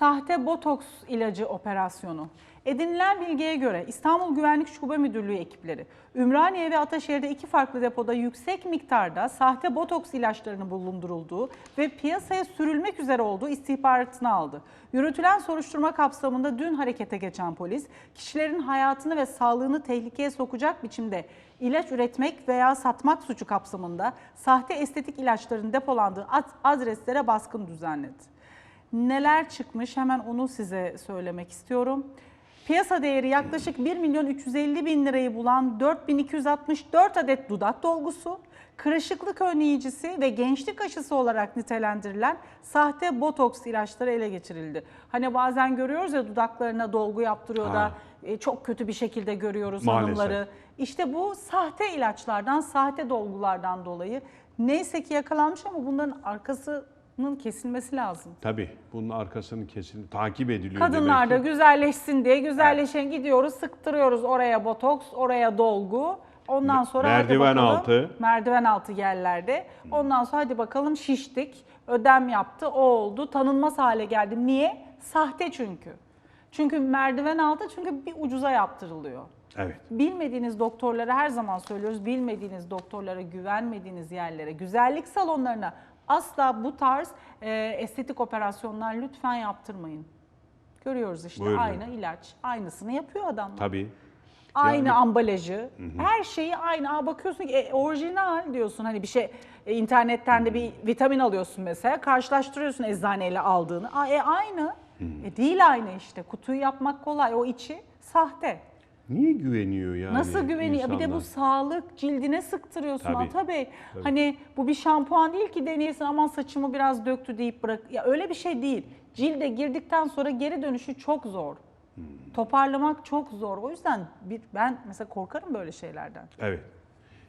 sahte botoks ilacı operasyonu. Edinilen bilgiye göre İstanbul Güvenlik Şube Müdürlüğü ekipleri Ümraniye ve Ataşehir'de iki farklı depoda yüksek miktarda sahte botoks ilaçlarının bulundurulduğu ve piyasaya sürülmek üzere olduğu istihbaratını aldı. Yürütülen soruşturma kapsamında dün harekete geçen polis, kişilerin hayatını ve sağlığını tehlikeye sokacak biçimde ilaç üretmek veya satmak suçu kapsamında sahte estetik ilaçların depolandığı ad- adreslere baskın düzenledi. Neler çıkmış hemen onu size söylemek istiyorum. Piyasa değeri yaklaşık 1 milyon 350 bin lirayı bulan 4264 adet dudak dolgusu, kırışıklık önleyicisi ve gençlik aşısı olarak nitelendirilen sahte botoks ilaçları ele geçirildi. Hani bazen görüyoruz ya dudaklarına dolgu yaptırıyor da e, çok kötü bir şekilde görüyoruz Maalesef. hanımları. İşte bu sahte ilaçlardan, sahte dolgulardan dolayı neyse ki yakalanmış ama bunların arkasının kesilmesi lazım. Tabii bunun arkasının kesin takip ediliyor Kadınlar da demek ki. güzelleşsin diye güzelleşen gidiyoruz, sıktırıyoruz oraya botoks, oraya dolgu. Ondan sonra hadi Merdiven bakalım, altı. merdiven altı yerlerde. Ondan sonra hadi bakalım şiştik, ödem yaptı, o oldu, tanınmaz hale geldi. Niye? Sahte çünkü. Çünkü merdiven altı çünkü bir ucuza yaptırılıyor. Evet. Bilmediğiniz doktorlara her zaman söylüyoruz. Bilmediğiniz doktorlara, güvenmediğiniz yerlere, güzellik salonlarına asla bu tarz e, estetik operasyonlar lütfen yaptırmayın. Görüyoruz işte Buyurun. aynı ilaç. Aynısını yapıyor adamlar. Tabii. Aynı Yani- ambalajı, her şeyi aynı. Aa, bakıyorsun ki e, orijinal diyorsun. Hani bir şey e, internetten de bir vitamin alıyorsun mesela. Karşılaştırıyorsun eczaneyle aldığını. Aa, e, aynı. E, değil aynı işte. Kutuyu yapmak kolay. O içi sahte. Niye güveniyor yani Nasıl güveniyor? Bir de bu insanlar? sağlık cildine sıktırıyorsun Tabii. Ata Bey. Hani bu bir şampuan değil ki deneyesin aman saçımı biraz döktü deyip bırak. Ya öyle bir şey değil. Cilde girdikten sonra geri dönüşü çok zor. Hmm. Toparlamak çok zor. O yüzden bir, ben mesela korkarım böyle şeylerden. Evet.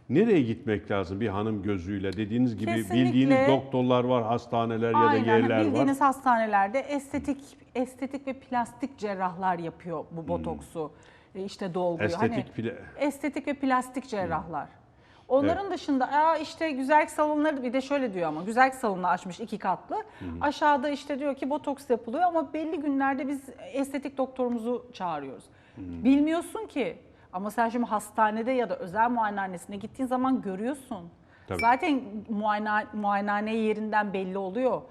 Nereye gitmek lazım bir hanım gözüyle? Dediğiniz gibi Kesinlikle. bildiğiniz doktorlar var, hastaneler ya da Aynen yerler bildiğiniz var. hastanelerde estetik estetik ve plastik cerrahlar yapıyor bu botoksu. E, işte dolguyu. Hmm. Estetik hani, estetik ve plastik cerrahlar. Onların dışında Aa işte güzellik salonları bir de şöyle diyor ama güzellik salonu açmış iki katlı. Aşağıda işte diyor ki botoks yapılıyor ama belli günlerde biz estetik doktorumuzu çağırıyoruz. Bilmiyorsun ki ama sen şimdi hastanede ya da özel muayenehanesine gittiğin zaman görüyorsun. Tabii. Zaten muayene, muayenehane yerinden belli oluyor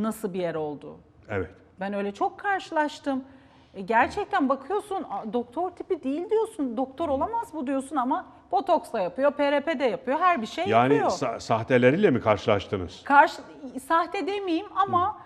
nasıl bir yer olduğu. Evet. Ben öyle çok karşılaştım. E, gerçekten bakıyorsun "Aa, doktor tipi değil diyorsun. Doktor olamaz bu diyorsun ama botoks da yapıyor, PRP de yapıyor, her bir şey Yani yapıyor. sa- sahteleriyle mi karşılaştınız? Karşı sahte demeyeyim ama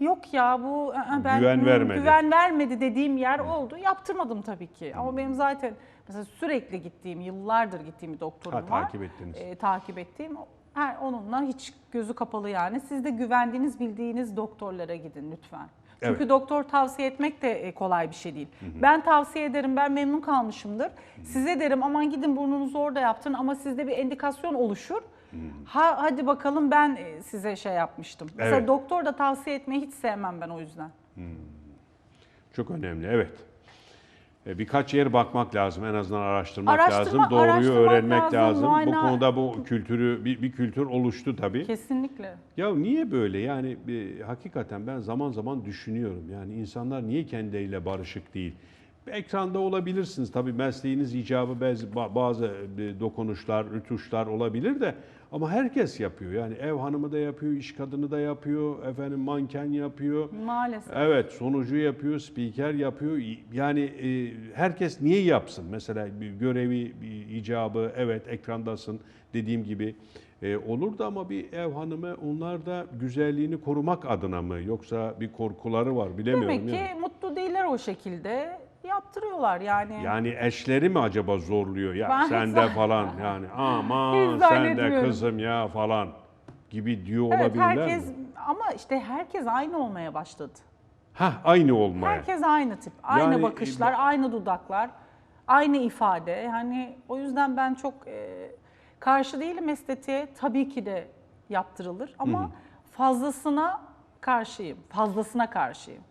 yok ya bu ben Güven hı, vermedi. güven vermedi dediğim yer oldu. Yaptırmadım tabii ki. Ama benim zaten mesela sürekli gittiğim, yıllardır gittiğim bir doktorum Ha, var. takip ettiniz. E, takip ettiğim her onunla hiç gözü kapalı yani. Siz de güvendiğiniz, bildiğiniz doktorlara gidin lütfen. Çünkü Evet. doktor tavsiye etmek de e, kolay bir şey değil. Ben tavsiye ederim, ben memnun kalmışımdır. Size derim aman gidin burnunuzu orada yaptırın ama sizde bir endikasyon oluşur. Ha, hadi bakalım ben e, size şey yapmıştım. Mesela Evet. doktor da tavsiye etmeyi hiç sevmem ben o yüzden. Çok önemli, evet. E, Birkaç yer bakmak lazım, en azından araştırmak Araştırma- lazım, doğruyu araştırmak öğrenmek lazım, lazım. muayene- Bu konuda bu kültürü, bir, bir kültür oluştu tabii. Kesinlikle. Ya niye böyle? Yani bir, hakikaten ben zaman zaman düşünüyorum. Yani insanlar niye kendileriyle barışık değil? Ekranda olabilirsiniz. Tabii mesleğiniz icabı bazı, bazı e, dokunuşlar, rütuşlar olabilir de ama herkes yapıyor. Yani ev hanımı da yapıyor, iş kadını da yapıyor, efendim manken yapıyor. Maalesef. Evet, sonucu yapıyor, spiker yapıyor. Yani e, herkes niye yapsın? Mesela bir görevi, bir icabı, evet ekrandasın dediğim gibi e, olur da ama bir ev hanımı onlar da güzelliğini korumak adına mı? Yoksa bir korkuları var bilemiyorum. Demek ki yani. mutlu değiller o şekilde. Yaptırıyorlar yani. Yani eşleri mi acaba zorluyor ya Ben sen de zan- falan yani aman Hiç sen de zannetmiyorum. kızım ya falan gibi diyor evet olabilirler herkes mi? ama işte herkes aynı olmaya başladı. Hah aynı olmaya. Herkes aynı tip, aynı Yani, bakışlar, e, aynı dudaklar, aynı ifade. Yani o yüzden ben çok e, karşı değilim estetiğe. Tabii ki de yaptırılır ama fazlasına karşıyım. Fazlasına karşıyım.